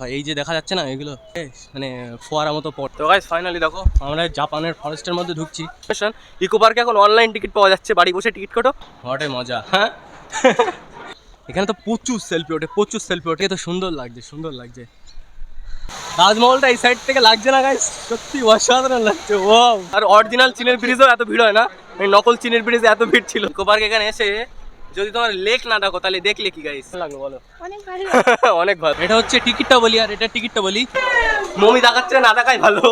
দেখো, এই যে দেখা যাচ্ছে না, এগুলো মানে ফোয়ারা মতো পড় তো গাইস ফাইনালি দেখো, আমরা জাপানের ফরেস্টের মধ্যে ঢুকছি। ইকো পার্কে এখন অনলাইন টিকিট পাওয়া যাচ্ছে, বাড়ি বসে টিকিট কাটো। হটে মজা হ্যাঁ? এখানে তো প্রচুর সেলফি ওঠে, প্রচুর সেলফি ওঠে। তো সুন্দর লাগছে সুন্দর লাগছে। তাজমহলটা এই সাইড থেকে লাগছে না গাইস সত্যি অসাধারণ লাগছে ও আর অরিজিনাল চীনের ব্রিজও এত ভিড় হয় না। নকল চীনের ব্রিজে এত ভিড় ছিল। ইকো পার্ক এখানে এসে যদি তোমার লেক না ডাকো তাহলে দেখলে কি গাইস লাগল বলো। অনেক ভালো। অনেক ভালো। এটা হচ্ছে টিকিটটা বলি আর এটা টিকিটটা বলি। মমি দেখাচ্ছে না দেখাই ভালো।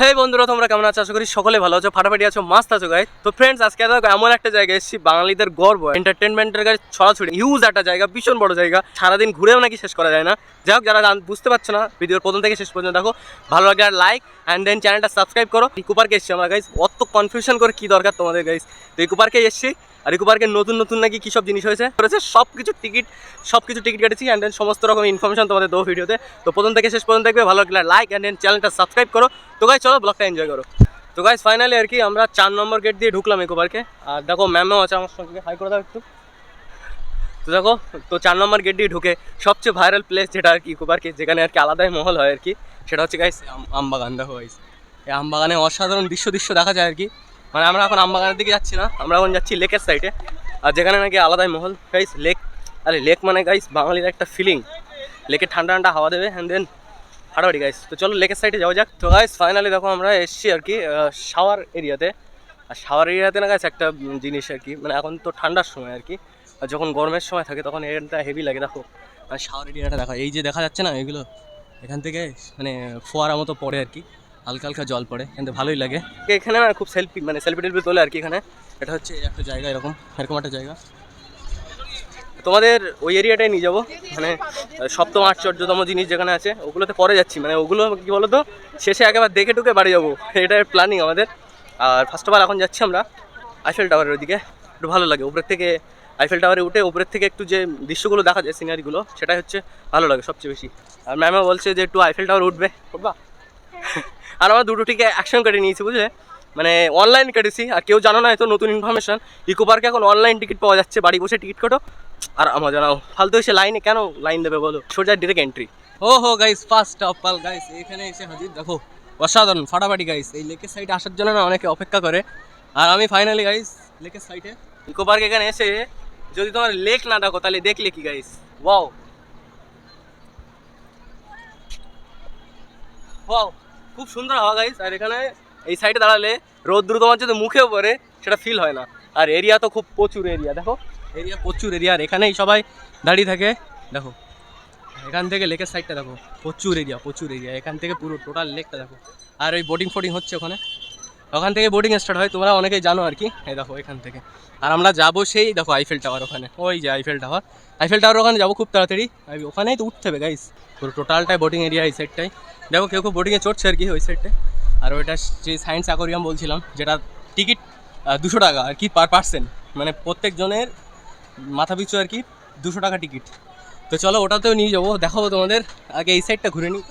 হ্যাঁ বন্ধুরা, তোমরা কেমন আছো? আশা করি সকলে ভালো আছো। ফাটাফাটি আছো, মাস্ত আছো গাই তো ফ্রেন্ডস আজকে দেখো, এমন একটা জায়গায় এসেছি, বাঙালিদের গর্ব। এন্টারটেনমেন্টের গাড়ি ছড়াছড়ি। হিউজ একটা জায়গা, ভীষণ বড় জায়গা। সারাদিন ঘুরেও নাকি শেষ করা যায় না। যাই হোক, যারা বুঝতে পারছ না, ভিডিওর প্রথম থেকে শেষ পর্যন্ত দেখো। ভালো লাগে আর লাইক অ্যান্ড দেন চ্যানেলটা সাবস্ক্রাইব করো। ইকো পার্কে এসেছি আমরা গাইস অত কনফিউশন করে কি দরকার তোমাদের গাইস তো ইকো পার্কে এসেছি, আর ইকো পার্কের নতুন নতুন নাকি কী সব জিনিস হয়েছে? করেছে সব কিছু টিকিট সব কিছু টিকিট কেটেছি অ্যান্ড দেন সমস্ত রকম ইনফরমেশন তোমাদের দেবো ভিডিওতে। তো প্রথম থেকে শেষ পর্যন্ত দেখবে, ভালো লাগলে লাইক অ্যান্ড দেন চ্যানেলটা সাবস্ক্রাইব করো। তো গাইস চলো ব্লগটা এনজয় করো। তো গাইস ফাইনালি আর কি আমরা চার নম্বর গেট দিয়ে ঢুকলাম ইকো পার্কে আর দেখো ম্যামও আছে আমার সঙ্গে। হাই করে দাও একটু। তো দেখো, তো চার নম্বর গেট দিয়ে ঢুকে সবচেয়ে ভাইরাল প্লেস যেটা আর কি ইকো পার্কে যেখানে আর কি আলাদাই মহল হয় আর কি, সেটা হচ্ছে গাইস আমবাগান। দেখো গাইস এই আমবাগানে অসাধারণ দৃশ্য দৃশ্য দেখা যায় আর কি। মানে আমরা এখন আমবাগানের দিকে যাচ্ছি না, আমরা এখন যাচ্ছি লেকের সাইডে আর যেখানে নাকি আলাদাই মহল। গাইস লেক আরে লেক মানে গাইস বাঙালির একটা ফিলিং লেকে ঠান্ডা ঠান্ডা হাওয়া দেবে অ্যান্ড দেন হাড়াহাড়ি গাইস তো চলো লেকের সাইডে যাওয়া যাক। তো গাইস ফাইনালি দেখো আমরা এসছি আর কি শাওয়ার এরিয়াতে আর শাওয়ার এরিয়াতে না গাইস একটা জিনিস আর কি মানে এখন তো ঠান্ডার সময় আর কি। আর যখন গরমের সময় থাকে তখন এরিয়াটা হেভি লাগে, দেখো। আর শাওয়ার এরিয়াটা দেখো, এই যে দেখা যাচ্ছে না এগুলো, এখান থেকে মানে ফোয়ারা মতো পড়ে আর কি। হালকা হালকা জল পড়ে কিন্তু ভালোই লাগে। এখানে না খুব সেলফি মানে সেলফি টেলফি তোলে আর কি এখানে। এটা হচ্ছে একটা জায়গা এরকম এরকম একটা জায়গা। তোমাদের ওই এরিয়াটাই নিয়ে যাব। মানে সপ্তম আশ্চর্যতম জিনিস যেখানে আছে, ওগুলোতে পরে যাচ্ছি। মানে ওগুলো কি বলতো, শেষে একেবারে দেখে টুকে বাড়ি যাব। এটাই প্ল্যানিং আমাদের। আর ফার্স্ট অফ অল এখন যাচ্ছি আমরা আইফেল টাওয়ারের ওইদিকে একটু ভালো লাগে। উপরের থেকে আইফেল টাওয়ারে উঠে উপরের থেকে একটু যে দৃশ্যগুলো দেখা যায় সিনারিগুলো সেটাই হচ্ছে ভালো লাগে সবচেয়ে বেশি। আর ম্যামও বলছে যে একটু আইফেল টাওয়ার উঠবে। উঠবা? আর আমরা দুটো টিকে অ্যাকশন কেটে নিয়েছি, বুঝলে? মানে অনলাইন কেটেছি আর কেউ জানো না হয়তো নতুন ইনফরমেশন ইকো পার্কে এখন অনলাইন টিকিট পাওয়া যাচ্ছে। বাড়ি বসে টিকিট কাটো। আর আমার জানাও ফালতু এসে লাইনে কেন লাইন দেবে বলো? সোজা ডিরেক্ট এন্ট্রি ও হো guys first of all guys এখানে এসে হাজির। দেখো অসাধারণ ফাটাফাটি গাইস এই লেকের সাইডে আসার জন্য না অনেকে অপেক্ষা করে। আর আমি ফাইনালি গাইস লেকের সাইডে ইকো পার্ক এখানে এসে যদি তোমার লেক না দেখো তাহলে দেখলে কি গাইস ওয়াও ওয়াও খুব সুন্দর হাওয়া গাইস আর এখানে এই সাইডে দাঁড়ালে রোদ্দুর তোমার যদি মুখেও পড়ে সেটা ফিল হয় না। আর এরিয়া তো খুব প্রচুর এরিয়া দেখো। এরিয়া, প্রচুর এরিয়া। আর এখানেই সবাই দাঁড়িয়ে থাকে। দেখো, এখান থেকে লেকের সাইডটা দেখো। প্রচুর এরিয়া প্রচুর এরিয়া। এখান থেকে পুরো টোটাল লেকটা দেখো। আর ওই বোটিং ফোটিং হচ্ছে ওখানে। ওখান থেকে বোটিং স্টার্ট হয়। তোমরা অনেকেই জানো আর কি। এই দেখো, এখান থেকে। আর আমরা যাব সেই, দেখো আইফেল টাওয়ার ওখানে। ওই যে আইফেল টাওয়ার আইফেল টাওয়ার ওখানে যাব খুব তাড়াতাড়ি। ওখানেই তো উঠতে হবে গাইস পুরো টোটালটাই বোটিং এরিয়া এই সাইডটাই দেখো, কেউ কেউ বোটিংয়ে চড়ছে আর কি ওই সাইডটায় আর ওইটা যে সায়েন্স অ্যাকোরিয়াম বলছিলাম, যেটা টিকিট দুশো টাকা আর কি পার পার্সেন্ট মানে প্রত্যেক জনের মাথা পিছু আর কি, দুশো টাকা টিকিট। তো চলো ওটাতেও নিয়ে যাব, দেখাবো তোমাদের। আগে এই সাইডটা ঘুরে নিই।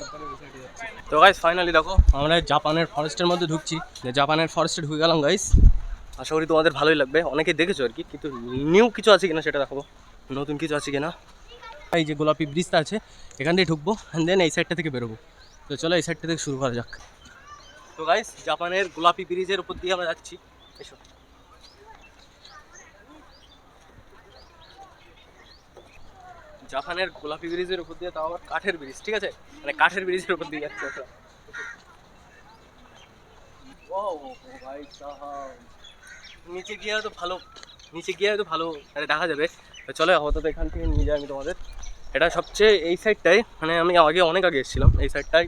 তো গাইস ফাইনালি দেখো, আমরা জাপানের ফরেস্টের মধ্যে ঢুকছি। জাপানের ফরেস্টে ঢুকে গেলাম গাইস আশা করি তোমাদের ভালোই লাগবে। অনেকে দেখেছ আর কি, কিন্তু নিউ কিছু আছে কিনা সেটা দেখাবো। নতুন কিছু আছে কিনা? এই যে গোলাপি ব্রিজটা আছে, এখান থেকে ঢুকবো অ্যান্ড দেন এই সাইডটা থেকে বেরোবো। তো চলো এই সাইডটা থেকে শুরু করা যাক। তো গাইস জাপানের গোলাপি ব্রিজের উপর দিয়ে আমরা যাচ্ছি। এসো। জাপানের গোলাপি ব্রিজের উপর দিয়ে, তাও আবার কাঠের ব্রিজ, ঠিক আছে? মানে কাঠের ব্রিজের উপর দিয়ে যাচ্ছে ওটা। নিচে গিয়ে হয়তো ভালো, নিচে গিয়ে হয়তো ভালো আরে দেখা যাবে। চলো, আপাতত এখান থেকে নিয়ে যাই আমি তোমাদের। এটা সবচেয়ে এই সাইডটাই মানে আমি আগে, অনেক আগে এসেছিলাম এই সাইডটাই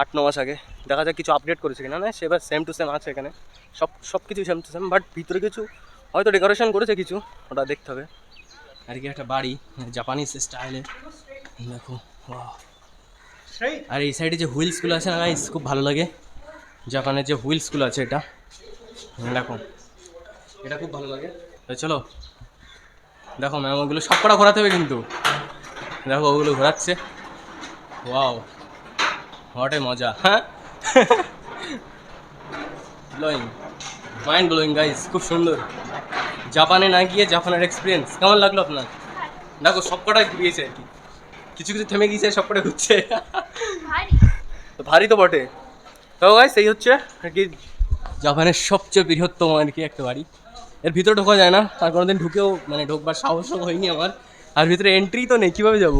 আট, ন মাস আগে। দেখা যাক কিছু আপডেট করেছে কিনা। না সেবার সেম টু সেম আছে এখানে। সব সব কিছু সেম টু সেম বাট ভিতরে কিছু, হয়তো ডেকোরেশন করেছে কিছু, ওটা দেখতে হবে। আর কি একটা বাড়ি জাপানিজ স্টাইলে দেখো আর এই সাইডে যে হুইলসগুলো আছে না গাইস খুব ভালো লাগে। জাপানের যে হুইলসগুলো আছে এটা। দেখো। এটা খুব ভালো লাগে। তো চলো। দেখো ম্যাম ওগুলো সব কটা ঘোরাতে হবে কিন্তু। দেখো, ওগুলো ঘোরাচ্ছে। ওয়াও হটে মজা হ্যাঁ? ব্লোয়িং মাইন্ড ব্লোয়িং গাইস খুব সুন্দর। জাপানে না গিয়ে জাপানের এক্সপিরিয়েন্স কেমন লাগল আপনার? দেখো সব কটাই ঘুরিয়েছে আর কি। কিছু কিছু থেমে গিয়েছে সব করে ঘুরছে। ভারী। তো ভারী তো বটে। তো গাইস এই হচ্ছে আর কি জাপানের সবচেয়ে বৃহত্তম আর কি একটা বাড়ি। এর ভিতরে ঢোকা যায় না আর কোনোদিন ঢুকেও মানে ঢোকবার সাহসও হয়নি আমার। আর ভিতরে এন্ট্রি তো নেই কীভাবে যাব?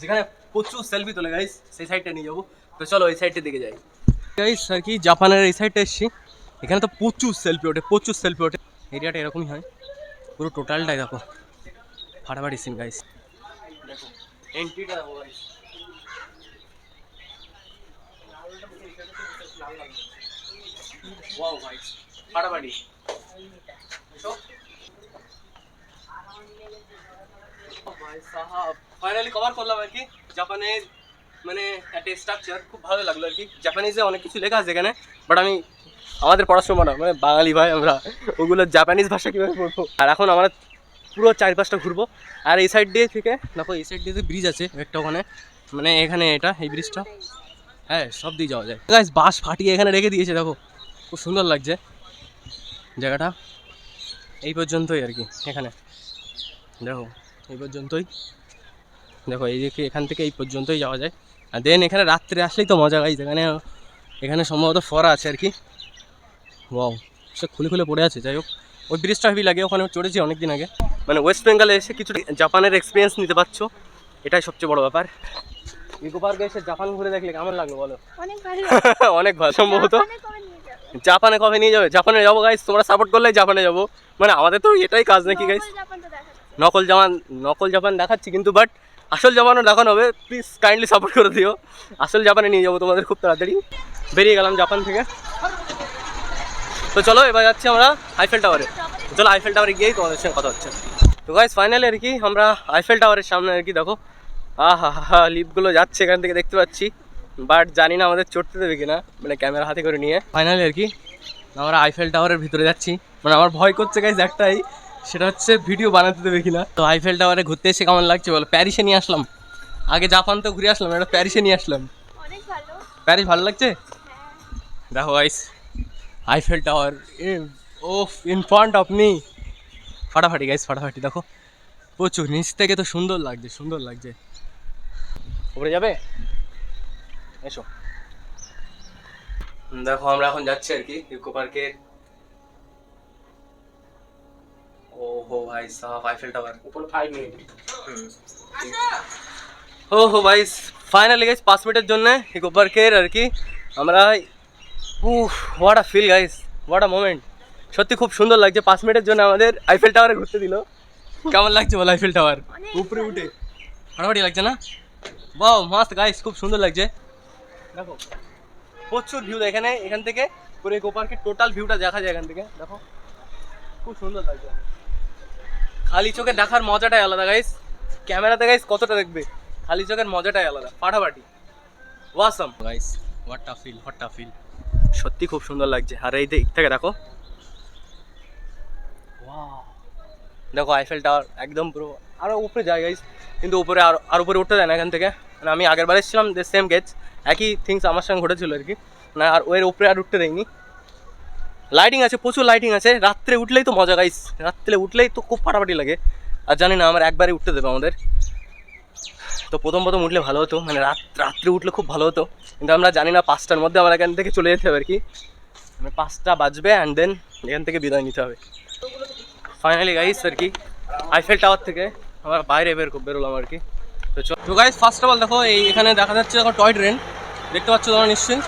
যেখানে প্রচুর সেলফি তোলে গাইস সেই সাইডটা নিয়ে যাব। তো চলো এই সাইডটার দিকে যাই। গাইস আর কি জাপানের এই সাইডটা এসছি। এখানে তো প্রচুর সেলফি ওঠে, প্রচুর সেলফি ওঠে। এরিয়াটা এরকমই হয়। পুরো টোটালটাই দেখো। ফাটাফাটি সিন গাইস ওয়াও গাইস ফাটাফাটি। ফাইনালি কভার করলাম আর কি। জাপানের মানে একটা স্ট্রাকচার খুব ভালো লাগল আর কি। জাপানিজে অনেক কিছু লেখা আছে এখানে। বাট আমি আমাদের পড়াশোনা না মানে বাঙালি ভাই আমরা, ওগুলো জাপানিজ ভাষা কীভাবে পড়ব? আর এখন আমরা পুরো চারপাশটা ঘুরবো। আর এই সাইড দিয়ে থেকে, দেখো, এই সাইড দিয়ে ব্রিজ আছে, একটা ওখানে মানে এখানে এটা, এই ব্রিজটা হ্যাঁ সব দিয়ে যাওয়া যায়। গাইস বাস ফাটিয়ে এখানে রেখে দিয়েছে, দেখো। খুব সুন্দর লাগছে। জায়গাটা এই পর্যন্তই আর কি, এখানে। দেখো, এই পর্যন্তই। দেখো, এই দিকে এখান থেকে এই পর্যন্তই যাওয়া যায়। আর দেন এখানে রাত্রে আসলেই তো মজা গাইজ এখানে এখানে সম্ভবত ফরা আছে আর কি। ওয়াও সে খুলে খুলে পড়ে আছে যাই হোক। ওই ব্রিজটা হেভি লাগে ওখানে চড়েছি অনেক দিন আগে। মানে ওয়েস্ট বেঙ্গলে এসে কিছু জাপানের এক্সপিরিয়েন্স নিতে পারছ? এটাই সবচেয়ে বড় ব্যাপার। ইকো পার্কে এসে জাপান ঘুরে দেখলে কেমন লাগল বলো? অনেক ভালো সম্ভবত। জাপানে কবে নিয়ে যাবে? জাপানে যাবে? গাইস তোমরা সাপোর্ট করলে জাপানে যাব। মানে আমাদের তো এটাই কাজ নাকি গাইস নকল জাপান নকল জাপান দেখাচ্ছি কিন্তু বাট আসল জাপানও দেখানো হবে। প্লিজ কাইন্ডলি সাপোর্ট করে দিও। আসল জাপানে নিয়ে যাব তোমাদের খুব তাড়াতাড়ি। বেরিয়ে গেলাম জাপান থেকে। তো চলো এবার যাচ্ছি আমরা আইফেল টাওয়ারে চলো আইফেল টাওয়ারে গিয়েই তোমাদের সঙ্গে কথা হচ্ছে। তো গাইস ফাইনালি আর কি আমরা আইফেল টাওয়ারের সামনে আর কি দেখো। আহা হা হা লিফটগুলো যাচ্ছে এখান থেকে দেখতে পাচ্ছি। বাট জানি না আমাদের চড়তে দেবে কিনা মানে ক্যামেরা হাতে করে নিয়ে। ফাইনালি আর কি আমরা আইফেল টাওয়ারের ভিতরে যাচ্ছি। মানে আমার ভয় করছে গাইজ একটাই সেটা হচ্ছে ভিডিও বানাতে দেবে কিনা। তো আইফেল টাওয়ারে ঘুরতে এসে কেমন লাগছে বলো? প্যারিসে নিয়ে আসলাম। আগে জাপান তো ঘুরে আসলাম এটা প্যারিসে নিয়ে আসলাম। প্যারিস ভালো। লাগছে? হ্যাঁ। দেখো গাইস আইফেল টাওয়ার ও ইন ফ্রন্ট অফ মি ফাটাফাটি গাইস ফাটাফাটি দেখো প্রচুর নিচ থেকে তো সুন্দর লাগছে সুন্দর লাগছে। উপরে যাবে? এসো। দেখো আমরা এখন যাচ্ছি আর কি ইকো পার্কে ও হো ভাই সাহাব আইফেল টাওয়ার উপর ফাইভ মিনিট ও হো ভাই ফাইনালি গাইস পাঁচ মিনিটের জন্য ইকো পার্কের আর কি আমরা উফ what a feel guys what a moment সত্যি খুব সুন্দর লাগছে। পাঁচ মিনিটের জন্য আমাদের আইফেল টাওয়ারে ঘুরতে দিল। কেমন লাগছে বলো আইফেল টাওয়ার উপরে উঠে। ফাটাফাটি লাগছে না? বাহ মাস্ত গাইস খুব সুন্দর লাগছে। দেখো প্রচুর ভিউ এখানে এখান থেকে। পুরো ইকো পার্কের টোটাল ভিউটা দেখা যায় এখান থেকে। দেখো খুব সুন্দর লাগছে। খালি চোখে দেখার মজাটাই আলাদা গাইস ক্যামেরাতে গাইস কতটা দেখবে? খালি চোখের মজাটাই আলাদা। ফাটাফাটি awesome guys what a feel what a feel সত্যি খুব সুন্দর লাগছে। আর এই দিক থেকে দেখো! দেখো আইফেল টাওয়ার একদম পুরো আরও উপরে যায় গাইস কিন্তু উপরে আর আর উপরে উঠতে দেয় না এখান থেকে। মানে আমি আগের বার এসেছিলাম যে সেম গেছ একই থিংস আমার সঙ্গে ঘটেছিল আর কি। না আর ওর উপরে আর উঠতে দেয়নি। লাইটিং আছে, প্রচুর লাইটিং আছে। রাত্রে উঠলেই তো মজা গাইস রাত্রে উঠলেই তো খুব ফাটাফাটি লাগে। আর জানি না, আমার একবারই উঠতে দেবে আমাদের। তো প্রথম প্রথম উঠলে ভালো হতো মানে রাত, রাত্রে উঠলে খুব ভালো হতো। কিন্তু আমরা জানি না পাঁচটার মধ্যে আমার এখান থেকে চলে যেতে হবে আর কি। মানে পাঁচটা বাজবে অ্যান্ড দেন এখান থেকে বিদায় নিতে হবে। ফাইনালি গাইস আর কি আইফেল টাওয়ার থেকে আমরা বাইরে বের বেরোলাম আর কি। তো তো গাইস ফার্স্ট অফ অল দেখো, এই এখানে দেখা যাচ্ছে দেখো টয় ট্রেন দেখতে পাচ্ছ তোমরা নিশ্চয়ই?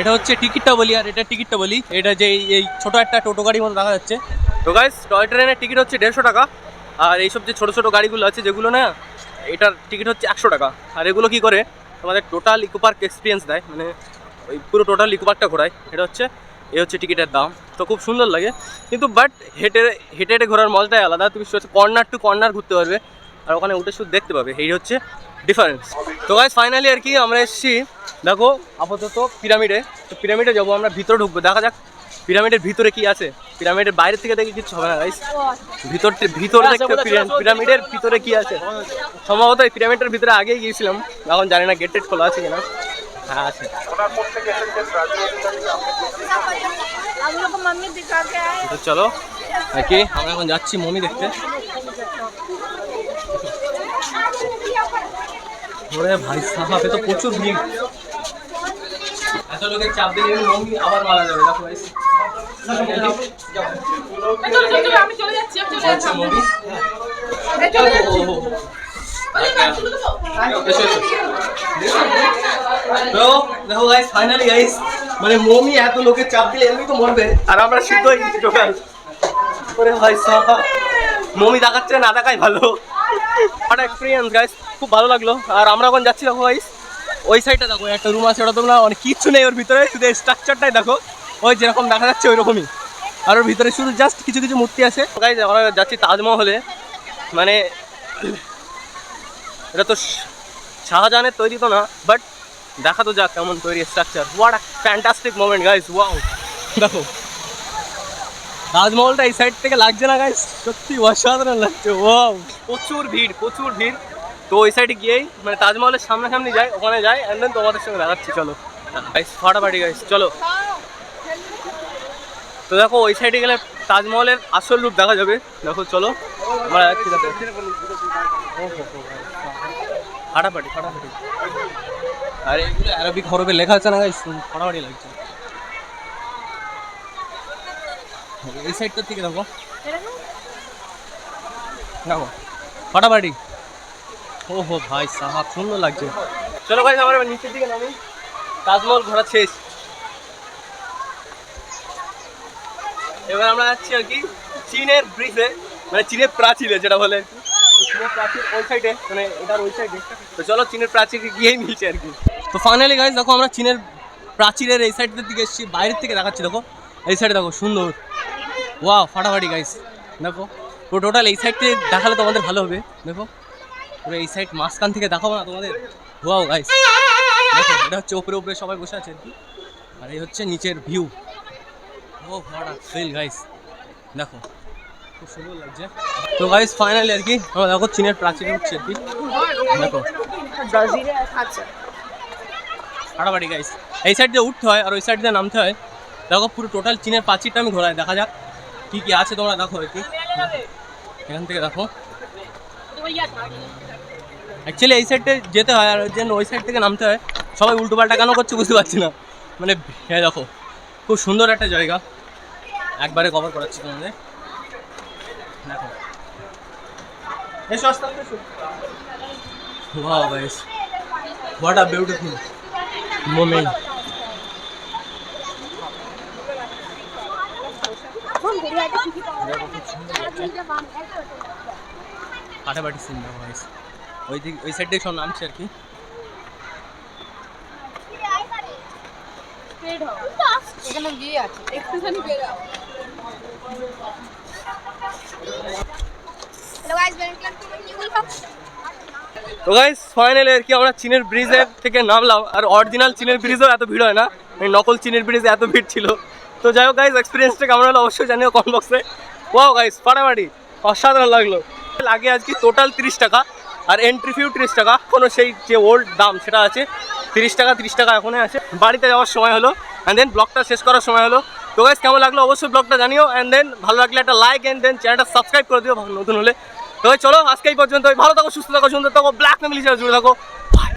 এটা হচ্ছে টিকিটটা বলি আর এটা টিকিটটা বলি এটা যে এই ছোটো একটা টোটো গাড়ির মতো দেখা যাচ্ছে। তো গাইস টয় ট্রেনের টিকিট হচ্ছে দেড়শো টাকা। আর এইসব যে ছোটো ছোটো গাড়িগুলো আছে, যেগুলো না এটার টিকিট হচ্ছে একশো টাকা। আর এগুলো কি করে? তোমাদের টোটাল ইকো পার্ক এক্সপিরিয়েন্স দেয়। মানে ওই পুরো টোটাল ইকো পার্কটা ঘোরায়। এটা হচ্ছে, এ হচ্ছে টিকিটের দাম। তো খুব সুন্দর লাগে। কিন্তু বাট হেঁটে হেঁটে হেঁটে ঘোরার মজাটাই আলাদা। তুমি হচ্ছে কর্নার টু কর্নার ঘুরতে পারবে। আর ওখানে উঠে শুধু দেখতে পাবে। এই হচ্ছে ডিফারেন্স তো গাইস ফাইনালি আর কি আমরা এসেছি। দেখো, আপাতত পিরামিডে তো পিরামিডে যাব আমরা। ভিতরে ঢুকবো। দেখা যাক পিরামিডের ভিতরে কি আছে? পিরামিডের বাইরে থেকে দেখে কিছু হবে না গাইস ভিতর ভিতরে আচ্ছা, দেখতে পিরামিডের ভিতরে কি আছে? সম্ভবত এই পিরামিডের ভিতরে আগেই গিয়েছিলাম। এখন জানি না গেট টেট খোলা আছে কিনা। হ্যাঁ আছে। তো চলো কি আমরা এখন যাচ্ছি মমি দেখতে। ওরে ভাই সাহাব তো প্রচুর ভিড়। এত লোকের চাপ দিয়ে মমি আবার মারা যাবে দেখো আমি চলে যাচ্ছি আমি চলে যাচ্ছি। আচ্ছা। দেখো গাইস ফাইনালি গাইস মানে মমি এত লোকের চাপ দিলে এমনি তো মরবে। আর আমরা সিদ্ধ গেছি টোটাল। ওরে ভাই সাহা। মমি দেখাচ্ছে না দেখাই ভালো। একটা এক্সপিরিয়েন্স গাইস খুব ভালো লাগল। আর আমরা এখন যাচ্ছি দেখো গাইস ওই সাইডটা দেখো একটা রুম আছে ওটা তোমরা অনেক কিচ্ছু নেই ওর ভিতরে শুধু স্ট্রাকচারটাই দেখো। ওই যেরকম দেখা যাচ্ছে ওই রকমই আর ওর ভিতরে শুধু জাস্ট কিছু কিছু মূর্তি আছে। আমরা যাচ্ছি তাজমহলে। মানে এটা তো শাহজাহানের তৈরি তো না বাট দেখা তো যাক কেমন তৈরি structure what a fantastic moment guys wow দেখো, তাজমহলটা এই সাইড থেকে লাগছে না গাইস সত্যি অসাধারণ লাগছে ওয়াও প্রচুর ভিড় প্রচুর ভিড়। তো ওই সাইডে গিয়েই মানে তাজমহলের সামনাসামনি যাই, ওখানে যাই অ্যান্ড দেন তোমাদের সঙ্গে দেখাচ্ছি, চলো। গাইস ফাটাফাটি গাইস চলো। তো দেখো, ওই সাইডে গেলে তাজমহলের আসল রূপ দেখা যাবে। দেখো, চলো, আমরা যাচ্ছি দেখো। ফাটাফাটি ফাটাফাটি। আর, এগুলো অ্যারাবিক হরফে লেখা আছে না ফাটাফাটি লাগছে। এই সাইডটার থেকে দেখো। দেখো, ফাটাফাটি। ও হো ভাই, সাহাব, সুন্দর লাগছে। চলো ভাই আমার নিচের দিকে নামি। তাজমহল ঘোরা শেষ। এবার আমরা যাচ্ছি আর কি চীনের ব্রিজে মানে চীনের প্রাচীরে যেটা বলে আর কি। চীনের প্রাচীর ওই সাইডে মানে ওই সাইডে তো চলো চীনের গিয়েই আর কি। তো ফাইনালি দেখো আমরা চীনের প্রাচীরের এই দিকে এসেছি, বাইরের থেকে দেখাচ্ছি, দেখো। এই সাইডে দেখো, সুন্দর। ওয়াও ফাটাফাটি দেখো টোটাল এই সাইড দেখালে তোমাদের ভালো হবে। দেখো এই সাইড মাঝখান থেকে দেখাবো না তোমাদের। ওয়াও গাইস দেখো, এটা হচ্ছে উপরে উপরে সবাই বসে আছে আর এই হচ্ছে নিচের ভিউ ও ফিল গাইস দেখো। খুব সুন্দর লাগছে তো গাইস ফাইনালি আর কি আমরা দেখো, চীনের প্রাচীর হচ্ছে আর কি দেখো। ফাটাফাটি গাইস এই সাইড দিয়ে উঠতে হয় আর ওই সাইড দিয়ে নামতে হয়। দেখো, পুরো টোটাল চীনের প্রাচীরটা আমি ঘোরাই, দেখা যাক কি কি আছে তোমরা দেখো আর কি। এখান থেকে দেখো। অ্যাকচুয়ালি এই সাইডে যেতে হয় আর জন্য ওই সাইড থেকে নামতে হয়। সবাই উল্টো পাল্টা কেন করছে বুঝতে পারছি না। মানে হ্যাঁ দেখো, খুব সুন্দর একটা জায়গা। একবারে কভার করাচ্ছি তোমাদের। দেখো। এসো, আস্তে আস্তে হোয়াট বিউটিফুল মোমেন্ট ফাটাফাটি সিন দেখো ওই দিক ওই সাইড সব নামছে আর কি। এখানে বিয়ে আছে, একটুখানি তো গাইস ফাইনালি আর কি আমরা চীনের ব্রিজের থেকে নামলাম। আর অরিজিনাল চীনের ব্রিজেও এত ভিড় হয় না। এই নকল চীনের ব্রিজে এত ভিড় ছিল। তো যাই হোক গাইস এক্সপিরিয়েন্সটা কেমন হলো অবশ্যই জানিও কমেন্ট বক্সে ওয়াও গাইস ফাটাফাটি। অসাধারণ লাগল। লাগে আজকে টোটাল তিরিশ টাকা। আর এন্ট্রি ফিউ তিরিশ টাকা। কোনো সেই যে ওল্ড দাম, সেটা আছে। তিরিশ টাকা তিরিশ টাকা এখনই আছে। বাড়িতে যাওয়ার সময় হলো। অ্যান্ড দেন ব্লগটা শেষ করার সময় হলো। তো গাইজ কেমন লাগল অবশ্যই ব্লগটা জানিও অ্যান্ড দেন ভালো লাগলে একটা লাইক অ্যান্ড দেন চ্যানেলটা সাবস্ক্রাইব করে দিও নতুন হলে। তো চলো, আজকে এই পর্যন্ত ভালো থাকো, সুস্থ থাকো, সুন্দর থাকো ব্ল্যাক ফ্যামিলি জুড়ে থাকো।